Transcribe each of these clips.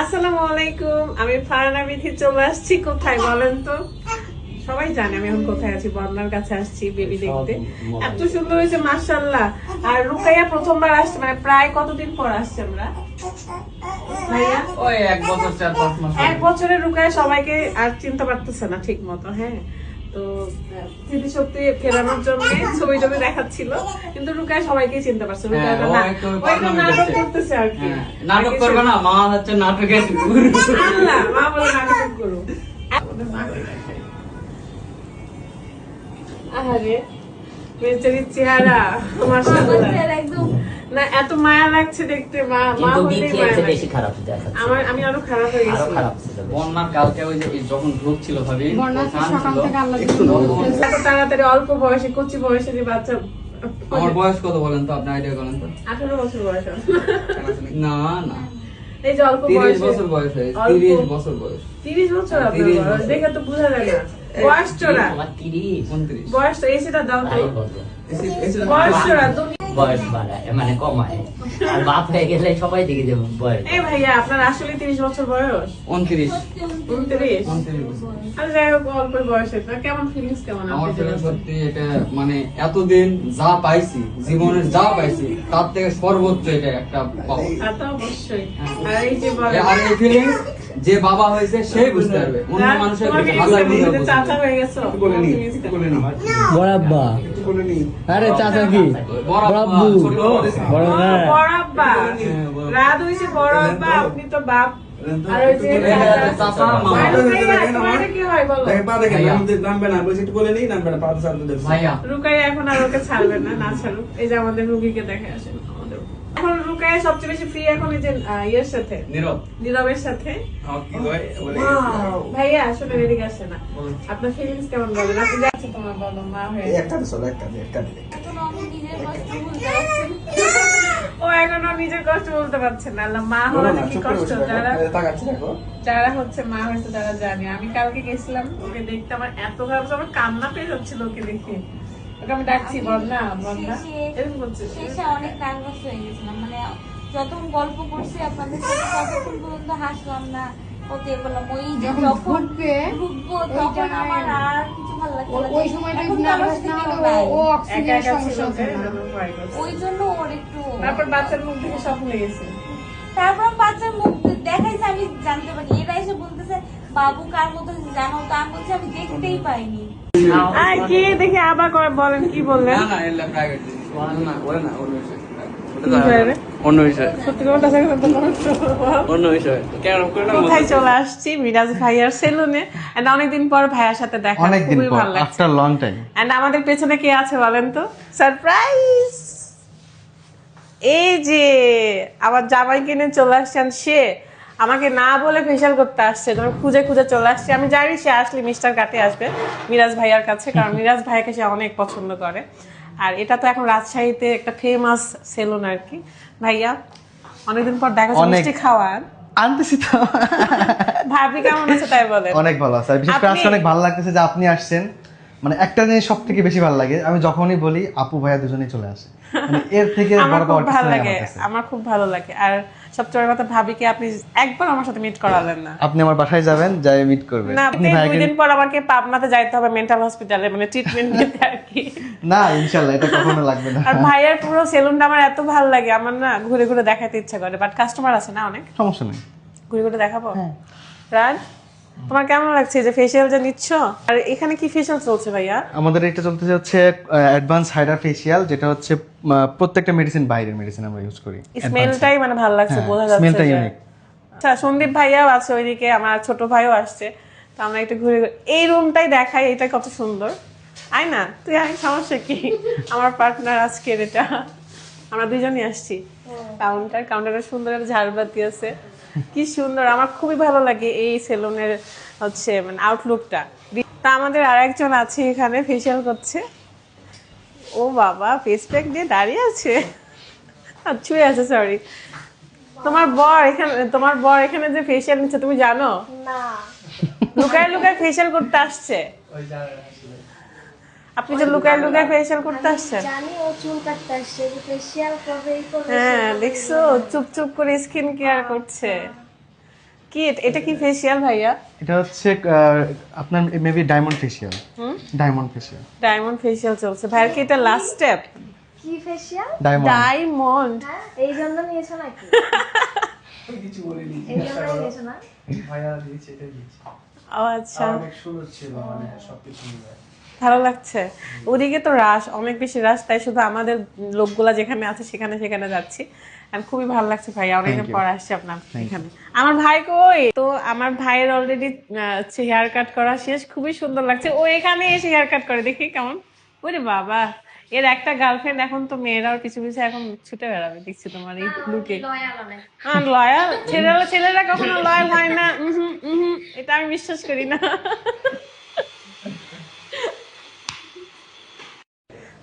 আসসালামু আলাইকুম আমি ফারানা বিথি চলে আসছি। কোথায় বলেন তো? সবাই জানে আমি এখন কোথায় আছি বর্ণার কাছে আসছি বেবি দেখতে। এত সুন্দর হয়েছে মার্শাল্লাহ আর রুকাইয়া প্রথমবার আসছে মানে প্রায় কতদিন পর আসছে আমরা? ভাইয়া? ওই এক বছর চার এক বছরের রুকায় সবাইকে আর চিনতে পারতেছে না ঠিক মতো হ্যাঁ। তো স্মৃতিশক্তি ফেরানোর জন্য ছবি টবি দেখাচ্ছিল। কিন্তু রুকায় সবাইকে চিনতে পারছে। হ্যাঁ, নাটক করতেছে আর কি। হ্যাঁ, নাটক করবে না মা হচ্ছে নাটকের গুরু। আল্লাহ মা বলে নাটক করো। আরে বেচারির চেহারা মাশাআল্লাহ একদম না এত মায়া লাগছে দেখতে মা মা লাগে। বেশি খারাপ দেখাচ্ছে আমার আমি আরও খারাপ হয়ে আরও খারাপ ছিল বেশি। কালকে ওই যে যখন ঢুকছিল ভাবি কাঁদছিল। এত তাড়াতাড়ি অল্প বয়সে কচি বয়সে যে বাচ্চা আমার বয়স কত বলেন তো? আপনি আইডিয়া করেন তো। আঠারো বছর বয়স। না না। এই যে অল্প বয়সে। বছর বয়স হয়েছে অল্প- তিরিশ বছর বয়স। তিরিশ বছর আপনার 30 বয়স। দেখে তো বোঝা যায় না। বয়স চোরা আমার তিরিশ উনত্রিশ বয়স তো এসিটা দাও তো। বয়স বাড়ায় মানে কমায়। আর বাপ হয়ে গেলে সবাই দেখে যাবে বয়স। এই ভাইয়া আপনার আসলে তিরিশ বছর বয়স? উনত্রিশ। উনত্রিশ? উনত্রিশ যাই হোক অল্প বয়সে। কেমন ফিলিংস কেমন আমার আপনি সত্যি এটা মানে এতদিন যা পাইছি জীবনের যা পাইছি তার থেকে সর্বোচ্চ এটা একটা পাওয়া। তা অবশ্যই। আর এই যে আর এই ফিলিং যে বাবা হয়েছে সেই বুঝতে পারবে। অন্য মানুষের হাজার। আরে চাচা কি? বড়াব্বু রাত হইছে আপনি তো বাপ। এখন আর ওকে ছাড়বেন না না ছাড়ুক। এই যে আমাদের রুগীকে দেখে আসেন। এখন সবচেয়ে বেশি ফ্রি এখন এই যে ইয়ের সাথে। নীরব। নীরবের সাথে। ভাইয়া আসলে এদিকে আসে না। আপনার ফিলিংস কেমন বলেন? আপনি যাচ্ছে তোমার বলো মা হয়ে পারছি না। ও এখনও নিজের কষ্ট বলতে পারছে না। আল্লাহ মা হওয়া যে কি কষ্ট? যারা যারা হচ্ছে মা হয়েছে তারা জানে। আমি কালকে গেছিলাম ওকে দেখতে আমার এত খারাপ আমার কান্না পেয়ে যাচ্ছিল ওকে দেখে। ওকে আমি ডাকছি বন্যা বন্যা এরকম বলছে শেষে অনেক নার্ভাস হয়ে গেছিলাম মানে যতক্ষণ গল্প করছি আপনাদের সাথে ততক্ষণ পর্যন্ত হাসলাম না। কত এ ওই যখন ঢুকবো তখন আমার আর কিছু ভালো লাগছে ওই সময়টা এখন নার্ভাস না হলে ও অক্সিজেনের সমস্যা হচ্ছে না। এজন্য ভয় করছে। ওই জন্য ওর একটু তারপর বাচ্চার মুখ দেখে সব ভুলে গেছে। তারপর বাচ্চার মুখ দেখাইছে আমি জানতে পারি এরা এসে বলতেছে বাবু কার মতো জানো তো? আমি বলছি আমি দেখতেই পাইনি। আর কি? দেখি আবার করে বলেন কি বললেন? না না এলা প্রাইভেট না ওরে না? অন্য বিষয়। অন্য বিষয়। কোথায় চলে আসছি? মিরাজ ভাইয়ার সেলুনে। এন্ড অনেকদিন পর ভাইয়ার সাথে দেখা। খুবই ভালো লাগছে। আফটার লং টাইম এন্ড আমাদের পেছনে কে আছে বলেন তো? সারপ্রাইজ এই যে আমার জামাই কিনে চলে আসছেন সে। আমাকে না বলে ফেশিয়াল করতে আসছে তোমার খুঁজে খুঁজে চলে আসছে। আমি জানি সে আসলে মিস্টার কাটে আসবে মিরাজ ভাইয়ার কাছে কারণ মিরাজ ভাইকে সে অনেক পছন্দ করে। আর এটা তো এখন রাজশাহীতে একটা ফেমাস সেলুন আর কি। ভাইয়া অনেকদিন পর দেখা মিষ্টি খাওয়ার আনতেছি তো। ভাবি কেমন আছে তাই বলেন অনেক ভালো আছে বিশেষ করে আজকে অনেক ভালো লাগতেছে যে আপনি আসছেন। মানে একটা জিনিস সব থেকে বেশি ভালো লাগে আমি যখনই বলি আপু ভাইয়া দুজনেই চলে আসে। মানে এর থেকে আমার বড় পাওয়ার কিছু লাগে আমার খুব ভালো লাগে। আর সবচেয়ে কথা ভাবি কি আপনি একবার আমার সাথে মিট করালেন না। আপনি আমার বাসায় যাবেন যাই মিট করবেন। না আপনি দুই দিন পর আমাকে পাবনাতে যাইতে হবে মেন্টাল হসপিটালে মানে ট্রিটমেন্ট নিতে আর কি। না ইনশাআল্লাহ এটা কখনো লাগবে না। আর ভাইয়ের পুরো সেলুনটা আমার এত ভালো লাগে আমার না ঘুরে ঘুরে দেখাতে ইচ্ছা করে বাট কাস্টমার আছে না অনেক? সমস্যা নেই। ঘুরে ঘুরে দেখাবো? হ্যাঁ। তোমার কেমন লাগছে যে ফেসিয়াল যে নিচ্ছ? আর এখানে কি ফেসিয়াল চলছে ভাইয়া? আমাদের এটা চলতেছে হচ্ছে অ্যাডভান্স হাইডার ফেসিয়াল যেটা হচ্ছে প্রত্যেকটা মেডিসিন বাইরের মেডিসিন আমরা ইউজ করি। স্মেলটাই মানে ভালো লাগছে হ্যাঁ, বোঝা যাচ্ছে যে- unique। আচ্ছা সন্দীপ ভাইয়াও আছে ওইদিকে আমার ছোট ভাইও আসছে তো আমরা একটু ঘুরে ঘুরে এই রুমটাই দেখাই এটা কত সুন্দর। আয় না? তুই আয় সমস্যা কি? আমার পার্টনার আজকের এটা। আমরা দুজনই আসছি। কাউন্টার কাউন্টারে সুন্দর একটা ঝাড়বাতি আছে। কি সুন্দর আমার খুবই ভালো লাগে এই সেলুনের হচ্ছে মানে আউটলুকটা তা আমাদের আর একজন আছে এখানে ফেসিয়াল করছে। ও বাবা ফেস প্যাক দিয়ে দাঁড়িয়ে আছে? ছুঁয়ে আছে সরি তোমার বর এখানে তোমার বর এখানে যে ফেসিয়াল নিচ্ছে তুমি জানো? না। লুকায় লুকায় ফেসিয়াল করতে আসছে। আপনি যে লুকায় লুকায় ফেসিয়াল করতে আসছেন? জানি ও চুল কাটতে আসছে যে ফেসিয়াল করবে এই করবে হ্যাঁ দেখছ চুপ চুপ করে স্কিন কেয়ার করছে। কি এটা- এটা কি ফেসিয়াল ভাইয়া? এটা হচ্ছে আপনার maybe diamond facial diamond facial diamond facial চলছে। ভাইয়ার কি এটা লাস্ট স্টেপ কি ফেসিয়াল ডায়মন্ড ডায়মন্ড হ্যাঁ এই জন্য নিয়েছো নাকি? এই জন্য নিয়েছো না? ও আচ্ছা। সুন্দর ছিল মানে সবকিছু মিলে ভালো লাগছে। ওদিকে তো রাশ অনেক বেশি রাশ তাই শুধু আমাদের লোকগুলা যেখানে আছে সেখানে সেখানে যাচ্ছি। আর খুবই ভালো লাগছে ভাই অনেকদিন পর আসছে আপনার এখানে। আমার ভাই কই? তো আমার ভাইয়ের অলরেডি হেয়ার কাট করা শেষ খুবই সুন্দর লাগছে। ও এখানে এসে হেয়ার কাট করে দেখি কেমন। ওরে বাবা এর একটা গার্লফ্রেন্ড এখন তো মেয়েরাও পিছু পিছু এখন ছুটে বেড়াবে দেখছি তোমার এই লুকে হ্যাঁ লয়াল ছেলেরা ছেলেরা কখনো লয়াল হয় না। এটা আমি বিশ্বাস করি না।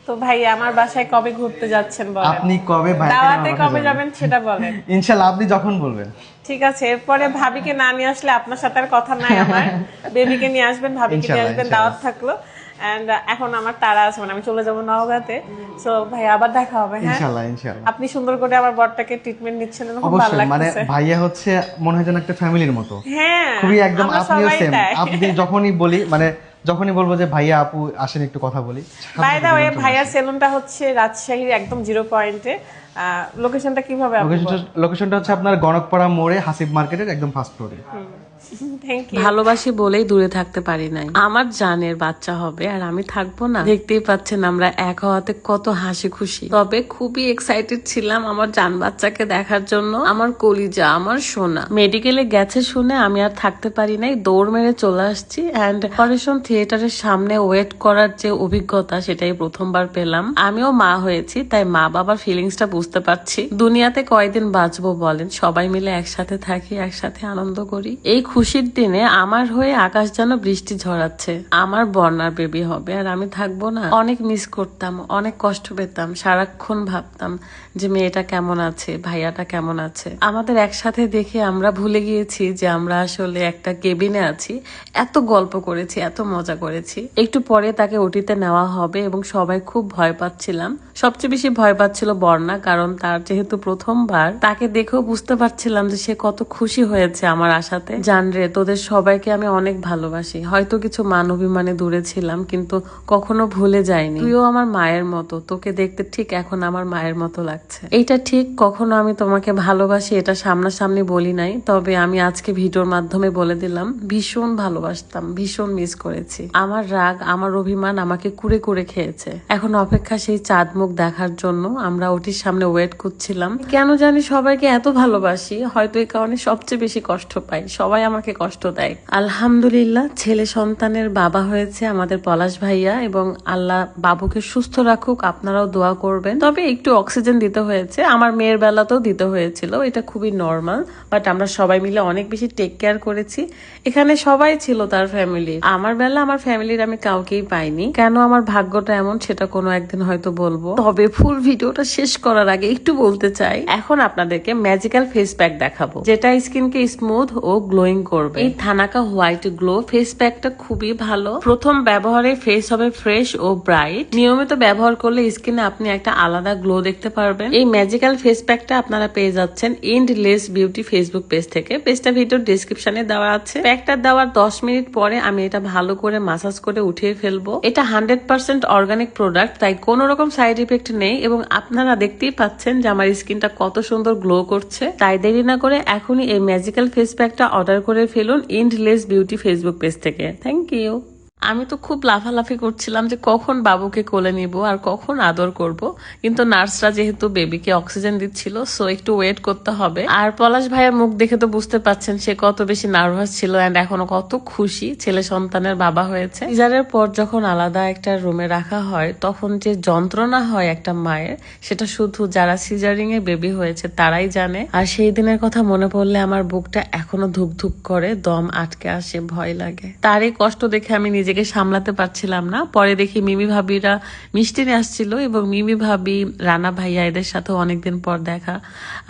তো ভাই আমার বাসায় কবে ঘুরতে যাচ্ছেন বলেন? আপনি কবে ভাই দাওয়াতে কবে যাবেন? সেটা বলেন। ইনশাল্লাহ আপনি যখন বলবেন। ঠিক আছে এরপরে ভাবিকে না নিয়ে আসলে আপনার সাথে আর কথা নাই আমার। বেবিকে নিয়ে আসবেন ভাবিকে নিয়ে আসবেন দাওয়াত থাকল। এন্ড এখন আমার তারা আছে মানে আমি চলে যাব নওগাঁতে। সো ভাই আবার দেখা হবে হ্যাঁ? ইনশাল্লাহ ইনশাল্লাহ। আপনি সুন্দর করে আমার বরটাকে ট্রিটমেন্ট নিচ্ছেন খুব ভালো অবশ্যই মানে ভাইয়া হচ্ছে মনে হয় যেন একটা ফ্যামিলির মতো। হ্যাঁ খুবই একদম আপনিও সেম আপনি যখনই বলি মানে যখনই বলব যে ভাইয়া আপু আসেন একটু কথা বলি। বাই দা ওয়ে ভাইয়ার সেলুনটা হচ্ছে রাজশাহীর একদম জিরো পয়েন্টে লোকেশনটা কীভাবে লোকেশনটা হচ্ছে আপনার গণকপাড়া মোড়ে হাসিব মার্কেটের একদম ফার্স্ট ফ্লোরে ভালোবাসি বলেই দূরে থাকতে পারি নাই। আমার জানের বাচ্চা হবে আর আমি থাকব না। দেখতেই পাচ্ছেন আমরা এক হওয়াতে কত হাসি খুশি। তবে খুবই এক্সাইটেড ছিলাম আমার জান বাচ্চাকে দেখার জন্য। আমার কলিজা, আমার সোনা। মেডিকেলে গেছে শুনে আমি আর থাকতে পারি নাই। দৌড় মেরে চলে আসছি অ্যান্ড অপারেশন থিয়েটারের সামনে ওয়েট করার যে অভিজ্ঞতা সেটাই প্রথমবার পেলাম। আমিও মা হয়েছি, তাই মা বাবার ফিলিংসটা বুঝতে পারছি। দুনিয়াতে কয়দিন বাঁচবো বলেন? সবাই মিলে একসাথে থাকি, একসাথে আনন্দ করি। এই খুশির দিনে আমার হয়ে আকাশ যেন বৃষ্টি ঝরাচ্ছে। আমার বর্ণার বেবি হবে আর আমি থাকব না। অনেক মিস করতাম, অনেক কষ্ট পেতাম, সারাক্ষণ ভাবতাম যে মেয়েটা কেমন আছে, ভাইয়াটা কেমন আছে। আমাদের একসাথে দেখে আমরা ভুলে গিয়েছি যে আমরা আসলে একটা কেবিনে আছি। এত গল্প করেছি, এত মজা করেছি। একটু পরে তাকে ওটিতে নেওয়া হবে এবং সবাই খুব ভয় পাচ্ছিলাম। সবচেয়ে বেশি ভয় পাচ্ছিল বর্ণা কারণ তার যেহেতু প্রথমবার, তাকে দেখেও বুঝতে পারছিলাম যে সে কত খুশি হয়েছে আমার আশাতে। জানরে তোদের সবাইকে আমি অনেক ভালোবাসি। হয়তো কিছু মান অভিমানে দূরে ছিলাম, কিন্তু কখনো ভুলে যাইনি। তুইও আমার মায়ের মতো, তোকে দেখতে ঠিক এখন আমার মায়ের মতো লাগছে। এইটা ঠিক, কখনো আমি তোমাকে ভালোবাসি, এটা সামনাসামনি বলি নাই, তবে আমি আজকে ভিডিওর মাধ্যমে বলে দিলাম, ভীষণ ভালোবাসতাম, ভীষণ মিস করেছি। আমার রাগ, আমার অভিমান আমাকে কুড়ে কুড়ে খেয়েছে। এখন অপেক্ষা সেই চাঁদ মুখ দেখার জন্য আমরা ওটির সামনে ওয়েট করছিলাম। কেন জানি সবাইকে এত ভালোবাসি, হয়তো এই কারণে সবচেয়ে বেশি কষ্ট পাই। সবাই আমাকে কষ্ট দেয়। আলহামদুলিল্লাহ, ছেলে সন্তানের বাবা হয়েছে আমাদের পলাশ ভাইয়া এবং আল্লাহ বাবুকে সুস্থ রাখুক, আপনারাও দোয়া করবেন। তবে একটু অক্সিজেন দিতে হয়েছে, আমার মেয়ের বেলাতেও দিতে হয়েছিল, এটা খুবই নর্মাল বাট আমরা সবাই মিলে অনেক বেশি টেক কেয়ার করেছি। এখানে সবাই ছিল তার ফ্যামিলি আমার বেলা আমার ফ্যামিলির আমি কাউকেই পাইনি। কেন আমার ভাগ্যটা এমন, সেটা কোনো একদিন হয়তো বলব। তবে ফুল ভিডিওটা শেষ করার আগে একটু বলতে চাই, এখন আপনাদেরকে ম্যাজিক্যাল ফেস প্যাক দেখাবো, যেটা স্কিনকে স্মুথ ও গ্লোয়িং করবে। এই থানাকা হোয়াইট গ্লো ফেস প্যাকটা খুবই ভালো। প্রথম ব্যবহারে ফেস হবে ফ্রেশ ও ব্রাইট। নিয়মিত ব্যবহার করলে স্কিনে আপনি একটা আলাদা গ্লো দেখতে পারবেন। এই ম্যাজিক্যাল ফেস প্যাকটা আপনারা পেয়ে যাচ্ছেন endless beauty Facebook page থেকে। পেজটা ভিডিওর ডিসক্রিপশনে দেওয়া আছে। প্যাকটা দেওয়ার দশ মিনিট পরে আমি এটা ভালো করে মাসাজ করে উঠিয়ে ফেলব। এটা হান্ড্রেড পার্সেন্ট অর্গানিক প্রোডাক্ট তাই কোনো রকম সাইড ইফেক্ট নেই এবং আপনারা দেখতেই পাচ্ছেন যে আমার স্কিনটা কত সুন্দর গ্লো করছে। তাই দেরি না করে এখনই এই ম্যাজিক্যাল ফেস প্যাকটা অর্ডার করে ফেলুন endless beauty Facebook page থেকে। থ্যাংক ইউ আমি তো খুব লাফালাফি করছিলাম যে কখন বাবুকে কোলে নিব আর কখন আদর করব। কিন্তু নার্সরা যেহেতু বেবিকে অক্সিজেন দিচ্ছিল সো একটু ওয়েট করতে হবে। আর পলাশ ভাইয়ের মুখ দেখে তো বুঝতে পাচ্ছেন সে কত বেশি নার্ভাস ছিল এন্ড এখনও কত খুশি ছেলে সন্তানের বাবা হয়েছে। সিজারের পর যখন আলাদা একটা রুমে রাখা হয়, তখন যে যন্ত্রণা হয় একটা মায়ের, সেটা শুধু যারা সিজারিং এ বেবি হয়েছে তারাই জানে। আর সেই দিনের কথা মনে পড়লে আমার বুকটা এখনও ধুক ধুক করে, দম আটকে আসে, ভয় লাগে। তার এই কষ্ট দেখে আমি নিজেকে সামলাতে পারছিলাম না। পরে দেখি মিমি ভাবিরা মিষ্টি নিয়ে আসছিল এবং মিমি ভাবি, রানা ভাইয়া এদের সাথে অনেকদিন পর দেখা।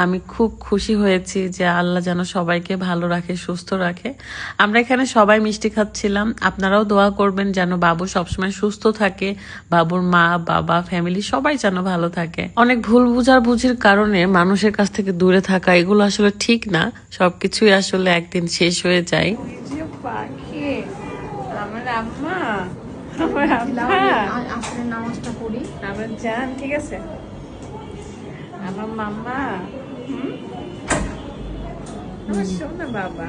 আমি খুব খুশি হয়েছি যে আল্লাহ যেন সবাইকে ভালো রাখে, সুস্থ রাখে। আমরা এখানে সবাই মিষ্টি খাচ্ছিলাম। আপনারাও দোয়া করবেন যেন বাবু সবসময় সুস্থ থাকে, বাবুর মা, বাবা ফ্যামিলি সবাই যেন ভালো থাকে। অনেক ভুল বুঝার বুঝির কারণে মানুষের কাছ থেকে দূরে থাকা, এগুলো আসলে ঠিক না। সবকিছুই আসলে একদিন শেষ হয়ে যায়। পাখি আম্মা। আমার আম্মা। আসলে নামাজটা পড়ি। আমার জান ঠিক আছে। আমার মাম্মা। হুম? আমার শোনা বাবা।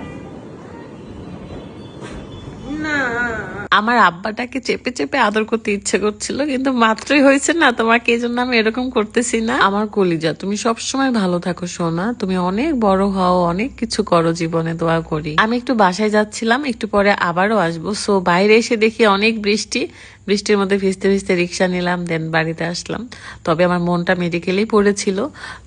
আমার আব্বাটাকে চেপে চেপে আদর করতে ইচ্ছে করছিল, কিন্তু মাত্রই হয়েছে না, তোমাকে এই জন্য আমি এরকম করতেছি না। আমার কলিজা, তুমি সবসময় ভালো থাকো সোনা, তুমি অনেক বড় হও, অনেক কিছু করো জীবনে, দোয়া করি। আমি একটু বাসায় যাচ্ছিলাম, একটু পরে আবারও আসব। সো বাইরে এসে দেখি অনেক বৃষ্টি বৃষ্টির মধ্যে ভিজতে ভিজতে রিক্সা নিলাম দেন বাড়িতে আসলাম। তবে আমার মনটা মেডিকেলেই পড়েছিল।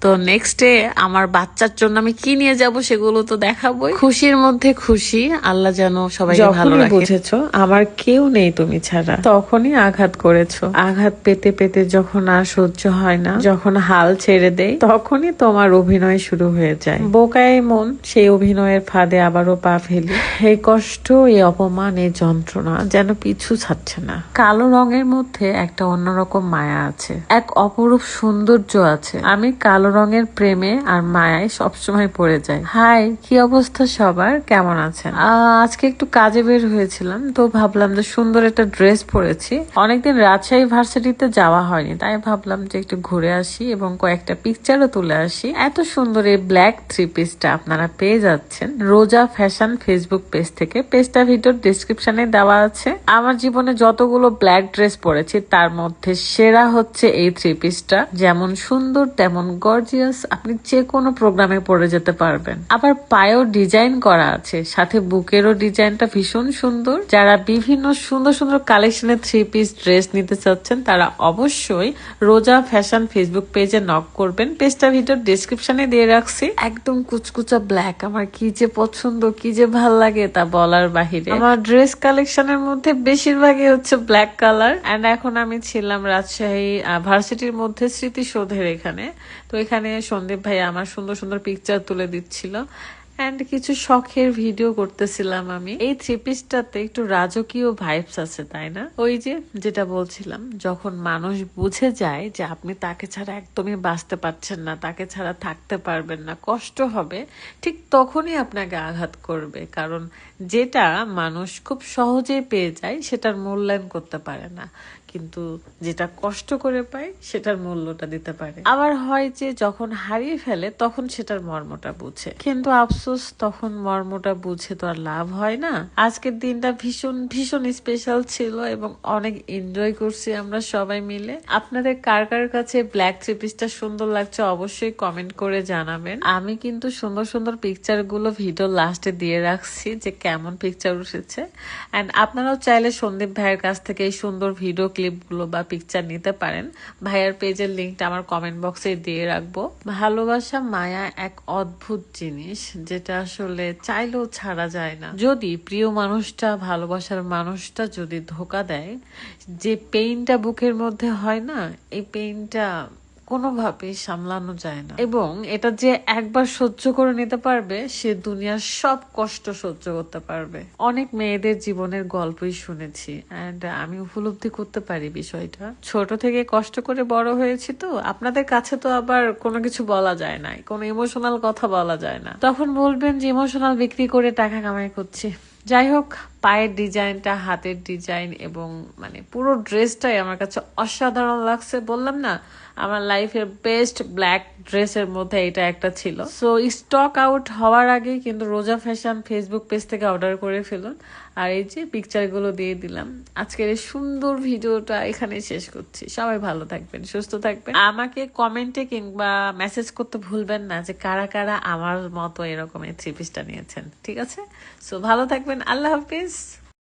তো নেক্সট ডে আমার বাচ্চার জন্য আমি কি নিয়ে যাব সেগুলো তো দেখাবোই। খুশির মধ্যে খুশি আল্লাহ যেন সবাই ভালো রাখে। বুঝেছ আমার কেউ নেই তুমি ছাড়া। তখনই আঘাত করেছ। আঘাত পেতে পেতে যখন আর সহ্য হয় না যখন হাল ছেড়ে দেয় তখনই তোমার অভিনয় শুরু হয়ে যায়। বোকায় মন সেই অভিনয়ের ফাঁদে আবারও পা ফেলি। এই কষ্ট এই অপমান এই যন্ত্রণা যেন পিছু ছাড়ছে না। কালো রঙের মধ্যে একটা অন্যরকম মায়া আছে। এক অপরূপ সৌন্দর্য আছে। আমি কালো রঙের প্রেমে আর মায়ায় সবসময় পড়ে যাই। হাই, কি অবস্থা সবার? কেমন আছেন? আজকে একটু কাজে বের হয়েছিলাম, তো ভাবলাম যে সুন্দর একটা ড্রেস পরেছি। অনেকদিন রাজশাহী ভার্সিটিতে যাওয়া হয়নি, তাই ভাবলাম যে একটু ঘুরে আসি এবং কয়েকটা পিকচারও তুলে আসি। এত সুন্দর এই ব্ল্যাক থ্রি পিসটা আপনারা পেয়ে যাচ্ছেন। রোজা ফ্যাশন ফেসবুক পেজ থেকে। পেজটা ভিডিওর ডিসক্রিপশনে দেওয়া আছে। আমার জীবনে যতগুলো ব্ল্যাক ড্রেস পরেছি, তার মধ্যে সেরা হচ্ছে এই থ্রি পিসটা যেমন সুন্দর, তেমন গর্জিয়াস আপনি যে কোনো প্রোগ্রামে পরে যেতে পারবেন। আবার পায়েও ডিজাইন করা আছে, সাথে বুকেরও ডিজাইনটা ভীষণ সুন্দর। যারা বিভিন্ন সুন্দর সুন্দর কালেকশনের থ্রি পিস ড্রেস নিতে চাচ্ছেন, তারা অবশ্যই রোজা ফ্যাশন ফেসবুক পেজে নক করবেন। পেজটা ভিডিওর ডিসক্রিপশনে দিয়ে রাখছি। একদম কুচকুচা ব্ল্যাক আমার কি যে পছন্দ, কি যে ভালো লাগে তা বলার বাহিরে। আমার ড্রেস কালেকশনের মধ্যে বেশিরভাগই হচ্ছে ব্ল্যাক কালার এন্ড এখন আমি ছিলাম রাজশাহী ভার্সিটির মধ্যে স্মৃতিসৌধের এখানে। তো এখানে সন্দীপ ভাই আমার সুন্দর সুন্দর পিকচার তুলে দিচ্ছিল। অ্যান্ড কিছু শখের ভিডিও করতেছিলাম আমি। এই থ্রি পিসটাতে একটু রাজকীয় ভাইবস আছে, তাই না? ওই যে যেটা বলছিলাম, যখন মানুষ বুঝে যায় যে আপনি তাকে ছাড়া একদমই বাঁচতে পারছেন না, তাকে ছাড়া থাকতে পারবেন না, কষ্ট হবে, ঠিক তখনই আপনাকে আঘাত করবে। কারণ যেটা মানুষ খুব সহজেই পেয়ে যায়, সেটার মূল্যায়ন করতে পারে না। কিন্তু যেটা কষ্ট করে পায়, সেটার মূল্যটা দিতে পারে। আবার হয় যে যখন হারিয়ে ফেলে, তখন সেটার মর্মটা বুঝে। কিন্তু আফসোস, তখন মর্মটা বুঝে তো আর লাভ হয় না। আজকের দিনটা ভীষণ ভীষণ স্পেশাল ছিল এবং অনেক এনজয় করছি আমরা সবাই মিলে। আপনাদের কার কার কাছে ব্ল্যাক থ্রি সুন্দর লাগছে অবশ্যই কমেন্ট করে জানাবেন। আমি কিন্তু সুন্দর সুন্দর পিকচারগুলো ভিডিও লাস্টে দিয়ে রাখছি যে কেমন পিকচার উঠেছে। অ্যান্ড আপনারাও চাইলে সন্দীপ ভাইয়ের কাছ থেকে এই সুন্দর ভিডিও ক্লিপগুলো বা পিকচার নিতে পারেন, ভাইয়ার পেজের লিঙ্কটা আমার কমেন্ট বক্সে দিয়ে রাখব। ভালোবাসা মায়া এক অদ্ভুত জিনিস, যেটা আসলে চাইলেও ছাড়া যায় না। যদি প্রিয় মানুষটা, ভালোবাসার মানুষটা যদি ধোকা দেয়, যে পেইনটা বুকের মধ্যে হয় না, এই পেইনটা কোনোভাবেই সামলানো যায় না। এবং এটা যে একবার সহ্য করে নিতে পারবে, সে দুনিয়ার সব কষ্ট সহ্য করতে পারবে। অনেক মেয়েদের জীবনের গল্পই শুনেছি অ্যান্ড আমি উপলব্ধি করতে পারি বিষয়টা। ছোট থেকে কষ্ট করে বড় হয়েছি তো, আপনাদের কাছে তো আবার কোনো কিছু বলা যায় না কোনো ইমোশনাল কথা বলা যায় না। তখন বলবেন যে ইমোশনাল বিক্রি করে টাকা কামাই করছি। যাই হোক পায়ের ডিজাইনটা, হাতের ডিজাইন এবং মানে পুরো ড্রেসটাই আমার কাছে অসাধারণ লাগছে। বললাম না, আমার লাইফের বেস্ট ব্ল্যাক ড্রেসের মধ্যে এটা একটা ছিল। সো স্টক আউট হওয়ার আগে কিন্তু রোজা ফ্যাশন ফেসবুক পেজ থেকে অর্ডার করে ফেলুন। আর এই যে পিকচারগুলো দিয়ে দিলাম। আজকের এই সুন্দর ভিডিওটা এখানে শেষ করছি। সবাই ভালো থাকবেন, সুস্থ থাকবেন। আমাকে কমেন্টে কিংবা মেসেজ করতে ভুলবেন না যে কারা কারা আমার মতো এরকম এই থ্রি পিসটা নিয়েছেন। ঠিক আছে? সো ভালো থাকবেন। আল্লাহ হাফিজ।